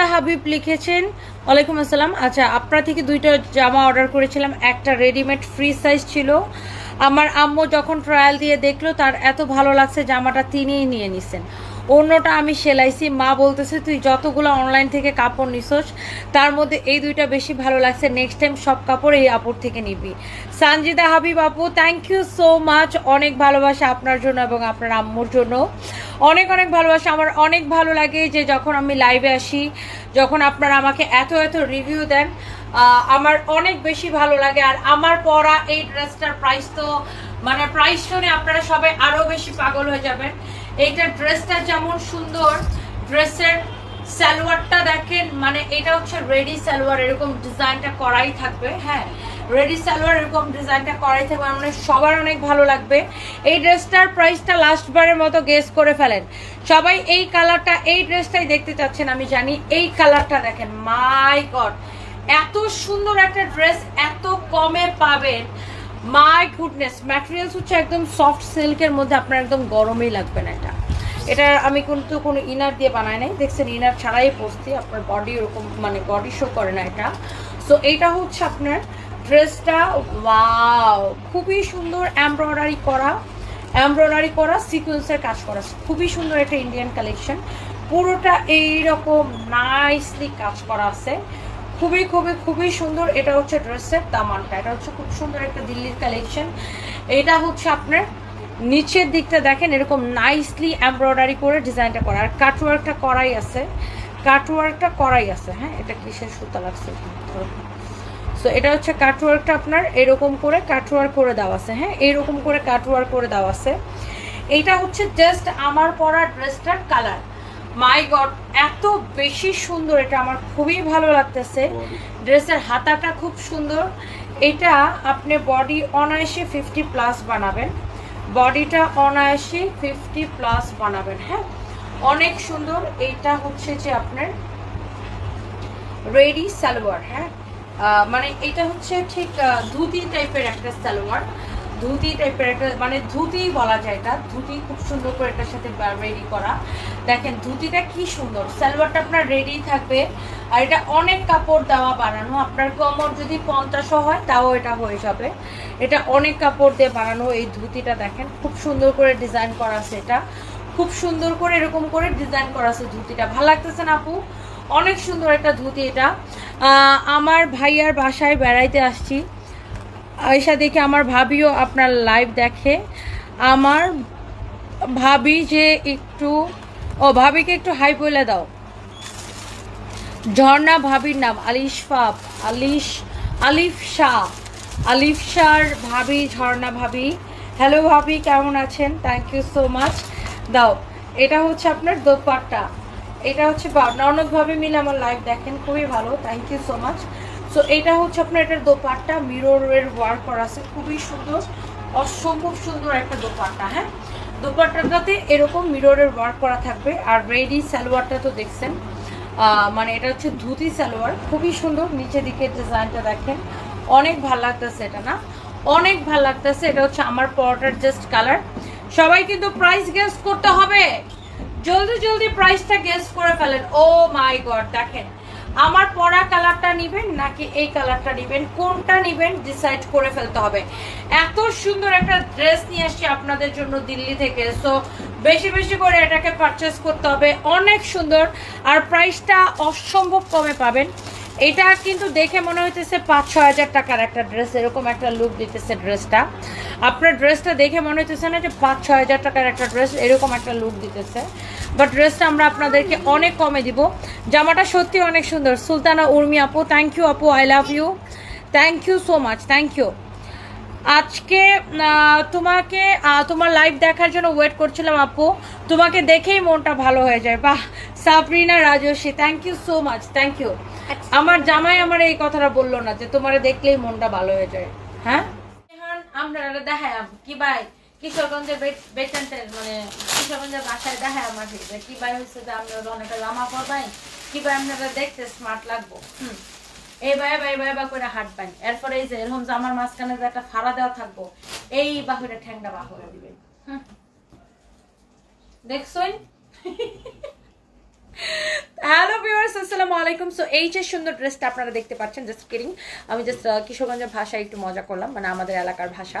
সানজিদা হাবিব লিখেছেন, ওয়ালাইকুম আসসালাম। আচ্ছা আপনার থেকে দুইটা জামা অর্ডার করেছিলাম, একটা রেডিমেড ফ্রি সাইজ ছিল। আমার আম্মু যখন ট্রায়াল দিয়ে দেখল, তার এত ভালো লাগছে, জামাটা তিনিই নিয়ে নিছেন। অন্যটা আমি সেলাইছি। মা বলতেছে, তুই যতগুলো অনলাইন থেকে কাপড় নিছোস, তার মধ্যে এই দুইটা বেশি ভালো লাগছে। নেক্সট টাইম সব কাপড় এই আপুর থেকে নিবি। সানজিদা হাবিব আপু থ্যাংক ইউ সো মাচ অনেক ভালোবাসা আপনার জন্য এবং আপনার আম্মুর জন্য। অনেক অনেক ভালোবাসা। আমার অনেক ভালো লাগে যে যখন আমি লাইভে আসি, যখন আপনারা আমাকে এত এত রিভিউ দেন আমার অনেক বেশি ভালো লাগে। আর আমার পরা এই ড্রেসটার প্রাইস তো মানে প্রাইস শুনে আপনারা সবাই আরও বেশি পাগল হয়ে যাবেন। এইটা ড্রেসটা যেমন সুন্দর, ড্রেসের সালোয়ারটা দেখেন মানে এটা হচ্ছে রেডি সালোয়ার, এরকম ডিজাইনটা করাই থাকবে হ্যাঁ। রেডি সালোয়ার, এরকম ডিজাইনটা করাই থাকবে মানে সবার অনেক ভালো লাগবে। এই ড্রেসটার প্রাইসটা লাস্টবারের মতো গেস করে ফেলেন। সবাই এই কালারটা, এই ড্রেসটাই দেখতে চাচ্ছেন, আমি জানি এই কালারটা দেখেন, মাই গড। এত সুন্দর একটা ড্রেস, এত কমে পাবেন। মাই গুডনেস ম্যাটেরিয়ালস হচ্ছে একদম সফট সিল্কের মধ্যে আপনার একদম গরমই লাগবে না এটা। এটা আমি কিন্তু কোনো ইনার দিয়ে বানাই নাই। দেখছেন ইনার ছাড়াই পরছি আপনার বডি ওরকম মানে বডি শো করে না এটা। সো এইটা হচ্ছে আপনার ড্রেসটা ওয়াও খুবই সুন্দর এমব্রয়ডারি করা। এমব্রয়ডারি করা সিকুয়েন্সের কাজ করা। খুবই সুন্দর একটা ইন্ডিয়ান কালেকশন পুরোটা এইরকম নাইসলি কাজ করা আছে। খুবই খুবই খুবই সুন্দর। এটা হচ্ছে ড্রেসের দামানটা এটা হচ্ছে খুব সুন্দর একটা দিল্লির কালেকশন এটা হচ্ছে আপনার নিচের দিকটা দেখেন, এরকম নাইসলি এমব্রয়ডারি করে ডিজাইনটা করা। আর কাটওয়ার্কটা করাই আছে। কাটওয়ার্কটা করাই আছে। হ্যাঁ এটা কিসের সুতা লাগছে? সো এটা হচ্ছে কাটওয়ার্কটা আপনার এরকম করে কাটওয়ার্ক করে দেওয়া আছে। হ্যাঁ এরকম করে কাটওয়ার্ক করে দেওয়া আছে। এইটা হচ্ছে জাস্ট আমার পরা ড্রেসটার কালার মাই গড এত বেশি সুন্দর, এটা আমার খুবই ভালো লাগতেছে। ড্রেসের হাতাটা খুব সুন্দর। এটা আপনি বডি অনায়াসে ফিফটি প্লাস বানাবেন। বডিটা অনায়াসে ফিফটি প্লাস বানাবেন হ্যাঁ? অনেক সুন্দর। এইটা হচ্ছে যে আপনার রেডি সালোয়ার হ্যাঁ? মানে এটা হচ্ছে ঠিক ধুতি টাইপের একটা সালোয়ার। ধুতি টাইপের একটা মানে ধুতি বলা যায় এটা ধুতি খুব সুন্দর করে এটার সাথে রেডি করা। দেখেন, ধুতিটা কি সুন্দর, সালোয়ারটা আপনার রেডি থাকবে। আর এটা অনেক কাপড় দেওয়া বানানো, আপনার কমর যদি পঞ্চাশও হয়, তাও এটা হয়ে যাবে। এটা অনেক কাপড় দিয়ে বানানো এই ধুতিটা, দেখেন, খুব সুন্দর করে ডিজাইন করা আছে এটা। খুব সুন্দর করে এরকম করে ডিজাইন করা আছে ধুতিটা। ভালো লাগতেছে না আপু? অনেক সুন্দর একটা ধুতি এটা। আমার ভাইয়ার বাসায় বেড়াইতে আসছি। আয়সা দেখে আমার ভাবিও আপনার লাইভ দেখে। আমার ভাবি যে একটু, ও ভাবিকে একটু হাই বলে দাও। ঝর্ণা ভাবির নাম আলিশফা আলিশ, আলিফ শাহ। আলিফ শাহর ভাবি, ঝর্ণা ভাবি। হ্যালো ভাবি, কেমন আছেন? থ্যাংক ইউ সো মাচ দাও, এটা হচ্ছে আপনার দোপাট্টা। এটা হচ্ছে ননদ ভাবি মিলে আমার লাইভ দেখেন, খুবই ভালো। Thank you so much so এটা হচ্ছে আপনার এটার দোপাট্টা। মিররের ওয়ার্ক করা আছে। খুবই সুন্দর, অসম্ভব সুন্দর একটা দোপাট্টা হ্যাঁ? দোপাট্টাটাতে এরকম মিররের ওয়ার্ক করা থাকবে। আর রেডি সালোয়ারটা তো দেখছেন। মানে এটা হচ্ছে ধুতি সালোয়ার। খুবই সুন্দর, নিচের দিকে ডিজাইনটা দেখেন। অনেক ভালো লাগতেছে এটা, না? অনেক ভালো লাগতেছে। এটা হচ্ছে আমার পরোটার জাস্ট কালার সবাই কিন্তু প্রাইস গেস করতে হবে। জলদি জলদি প্রাইসটা গেস করে ফেলেন। ও মাই গড দেখেন। আমার পরা কালারটা নেবেন নাকি এই কালারটা নেবেন? কোনটা নেবেন ডিসাইড করে ফেলতে হবে। এত সুন্দর একটা ড্রেস নিয়ে আসছি আপনাদের জন্য দিল্লি থেকে। সো বেশি বেশি করে এটাকে পারচেস করতে হবে। অনেক সুন্দর। আর প্রাইসটা অসম্ভব কমে পাবেন। এটা কিন্তু দেখে মনে হইতেছে পাঁচ ছ হাজার টাকার একটা ড্রেস এরকম একটা লুক দিতেছে ড্রেসটা আপনার ড্রেসটা দেখে মনে হইতেছে না যে পাঁচ ছ হাজার টাকার একটা ড্রেস এরকম একটা লুক দিতেছে। বাট ড্রেসটা আমরা আপনাদেরকে অনেক কমে দিব। জামাটা সত্যি অনেক সুন্দর। সুলতানা উর্মি আপু থ্যাংক ইউ আপু I love you thank you so much thank you আজকে তোমাকে তোমার লাইভ দেখার জন্য ওয়েট করছিলাম আপু। তোমাকে দেখেই মনটা ভালো হয়ে যায়। বাহ Sabrina Rajasvi thank you so much thank you আমার জামাই আমার এই কথাটা বলল না যে তোমার দেখলেই মনটা ভালো হয়ে যায়। হ্যাঁ? আমরা দেখাই কি ভাই? কিশোরগঞ্জের বেতনটের মানে কিশোরগঞ্জের বাসায় দেখায় আমাকে যে কি ভাই হচ্ছে যে আমরা অনেকটা জামা পরবাই কি ভাই আপনারা দেখতে স্মার্ট লাগবো। এই বাই বাই বাই বা করে হাট বাই এরপরে এই যে এরকম জামার মাঝখানে যে একটা ফাড়া দেওয়া থাকব, এই বাহুরে ঠ্যাংটা বাহুরে দিবেন। দেখছই? হ্যালো ভিউয়ার্স আসসালামু আলাইকুম। সো এই যে সুন্দর ড্রেসটা আপনারা দেখতে পাচ্ছেন জাস্ট কিরিং আমি জাস্ট কিশোরগঞ্জের ভাষায় একটু মজা করলাম মানে আমাদের এলাকার ভাষা।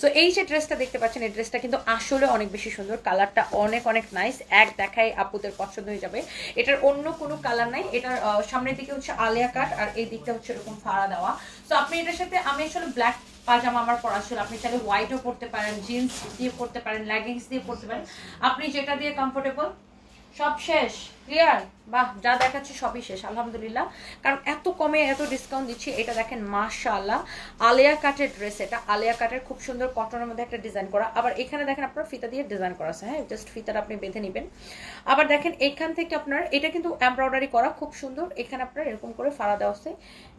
সো এই যে ড্রেসটা দেখতে পাচ্ছেন, এই ড্রেসটা কিন্তু আসলে অনেক বেশি সুন্দর। কালারটা অনেক অনেক নাইস এক দেখায় আপুদের পছন্দ হয়ে যাবে। এটার অন্য কোনো কালার নাই। এটার সামনের দিকে হচ্ছে আলিয়া কাট, আর এই দিকটা হচ্ছে এরকম ফাড়া দেওয়া। সো আপনি এটার সাথে, আমি আসলে ব্ল্যাক পাজামা আমার পরা ছিল আপনি চাইলে হোয়াইটও পরতে পারেন জিন্স দিয়ে পরতে পারেন লেগিংস দিয়ে পরতে পারেন। আপনি যেটা দিয়ে কমফোর্টেবল সব শেষ। ক্লিয়ার বাহ, যা দেখাচ্ছি সবই শেষ, আলহামদুলিল্লাহ। কারণ এত কমে এত ডিসকাউন্ট দিচ্ছি, এটা দেখেন, মাশাআল্লাহ। আলিয়া কাটের ড্রেস এটা, আলিয়া কাটের খুব সুন্দর কটনের মধ্যে একটা ডিজাইন করা। আবার এখানে দেখেন আপনার ফিতা দিয়ে ডিজাইন করা আছে হ্যাঁ? জাস্ট ফিতাটা আপনি বেঁধে নেবেন। আবার দেখেন, এখান থেকে আপনার, এটা কিন্তু এমব্রয়ডারি করা, খুব সুন্দর। এখানে আপনার এরকম করে ফাড়া দেওয়া আছে।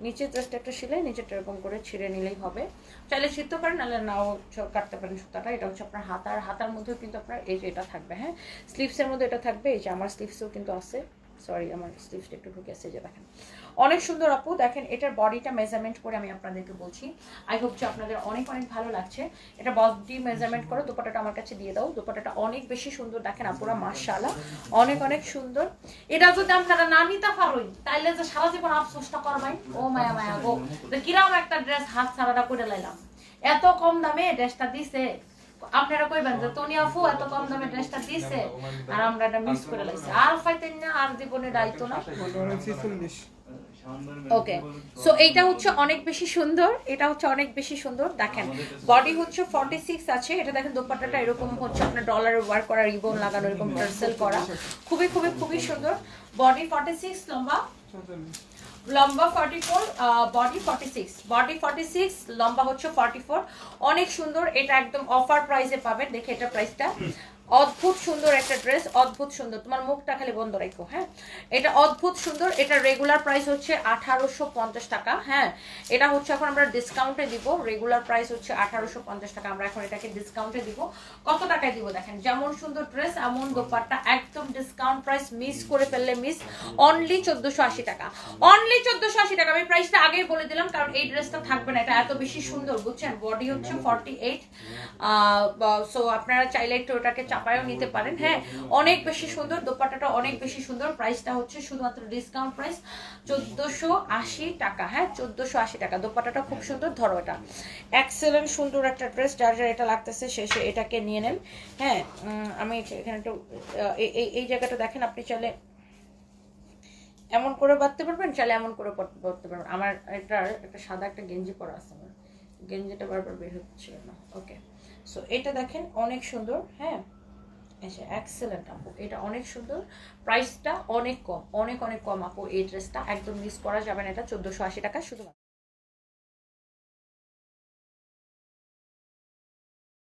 নিচে জাস্ট একটা সেলাই নিচেটা এরকম করে ছিঁড়ে নিলেই হবে। চাইলে ছিঁড়তে পারেন, নাহলে নাও কাটতে পারেন সুতাটা। এটা হচ্ছে আপনার হাতার হাতার মধ্যেও কিন্তু আপনার এই যে এটা থাকবে হ্যাঁ? স্লিভসের মধ্যে এটা থাকবে, এই যে আমার স্লিভসেও কিন্তু আছে সরি আমার স্লিভসটা একটু ঢুকে আছে যে দেখেন। অনেক সুন্দর আপু, দেখেন এটার বডিটা মেজারমেন্ট করে আমি আপনাদেরকে বলছি। আই হোপ যে আপনাদের অনেক অনেক ভালো লাগছে। এটা বডি মেজারমেন্ট করে দুপাটাটা আমার কাছে দিয়ে দাও। দুপাটাটা অনেক বেশি সুন্দর, দেখেন আপুরা, মাশাআল্লাহ। অনেক অনেক সুন্দর। এটা যদি আপনারা না নিতে পারোই তাইলে যে সারা জীবন আফসোসটা করবাই ও মায়া মায়া গো। তো কীরকম একটা ড্রেস হাত ছাড়াটা করে লাইলাম। এত কম দামে ড্রেসটা দিছে। আপনারা কইবেন যে, তনি আফু এত কম দামে ড্রেসটা দিছে আর আমরা এটা মিস করে লাইছি। আর পাইতেন না, আর জীবনে দায়িত্ব না। ওকে সো এইটা হচ্ছে অনেক বেশি সুন্দর, এটা হচ্ছে অনেক বেশি সুন্দর। দেখেন বডি হচ্ছে ফর্টি সিক্স আছে, এটা দেখেন দোপাট্টাটা এরকম হচ্ছে আপনার ডলারের ওয়ার্ক করা রিবন লাগানো, এরকম টার্সেল করা। খুবই খুবই খুবই সুন্দর। বডি ফর্টি সিক্স লম্বা। লম্বা forty four body forty six body forty six লম্বা হচ্ছে ফর্টি ফোর অনেক সুন্দর, এটা একদম অফার প্রাইসে পাবেন। দেখে এটা প্রাইসটা অদ্ভুত সুন্দর একটা ড্রেস অদ্ভুত সুন্দর। তোমার মুখটা খালি বন্ধ রাখো হ্যাঁ? এটা অদ্ভুত সুন্দর, এটা রেগুলার প্রাইস হচ্ছে আঠারোশো পঞ্চাশ টাকা হ্যাঁ? এটা হচ্ছে এখন আমরা ডিসকাউন্টে দিব রেগুলার প্রাইস হচ্ছে আঠারোশো পঞ্চাশ টাকা, আমরা এখন এটাকে ডিসকাউন্টে দিব। কত টাকায় দিব দেখেন? যেমন সুন্দর ড্রেস এমন দোপাট্টা, একদম ডিসকাউন্ট প্রাইস মিস করে ফেললে মিস অনলি চোদ্দশো আশি টাকা। অনলি চোদ্দশো আশি টাকা, আমি প্রাইসটা আগেই বলে দিলাম, কারণ এই ড্রেসটা থাকবে না, এটা এত বেশি সুন্দর, বুঝছেন? বডি হচ্ছে ফর্টি এইট সো আপনারা চাইলে একটু ওটাকে চাপায়ও নিতে পারেন। হ্যাঁ অনেক বেশি সুন্দর, দোপাট্টাটা অনেক বেশি সুন্দর। প্রাইসটা হচ্ছে শুধুমাত্র ডিসকাউন্ট প্রাইস চোদ্দশো আশি টাকা। হ্যাঁ চোদ্দশো আশি টাকা। দোপাট্টাটা খুব সুন্দর, ধরো এটা। এক্সেলেন্ট সুন্দর একটা ড্রেস যার যার এটা লাগতেছে শেষে এটাকে নিয়ে নেন। হ্যাঁ আমি এখানে একটু এই- জায়গাটা দেখেন, আপনি চাইলে এমন করে বাঁধতে পারবেন, চাইলে এমন করে পরতে পারবেন। আমার এটার একটা সাদা একটা গেঞ্জি পরা আছে আমার। গেঞ্জিটা বারবার বের হচ্ছে না। ওকে সো এটা দেখেন, অনেক সুন্দর। হ্যাঁ আচ্ছা এক্সেলেন্ট আপু, এটা অনেক সুন্দর। প্রাইসটা অনেক কম, অনেক অনেক কম আপু, এই ড্রেসটা একদম মিস করা যাবে না, এটা চোদ্দোশো আশি টাকা শুধু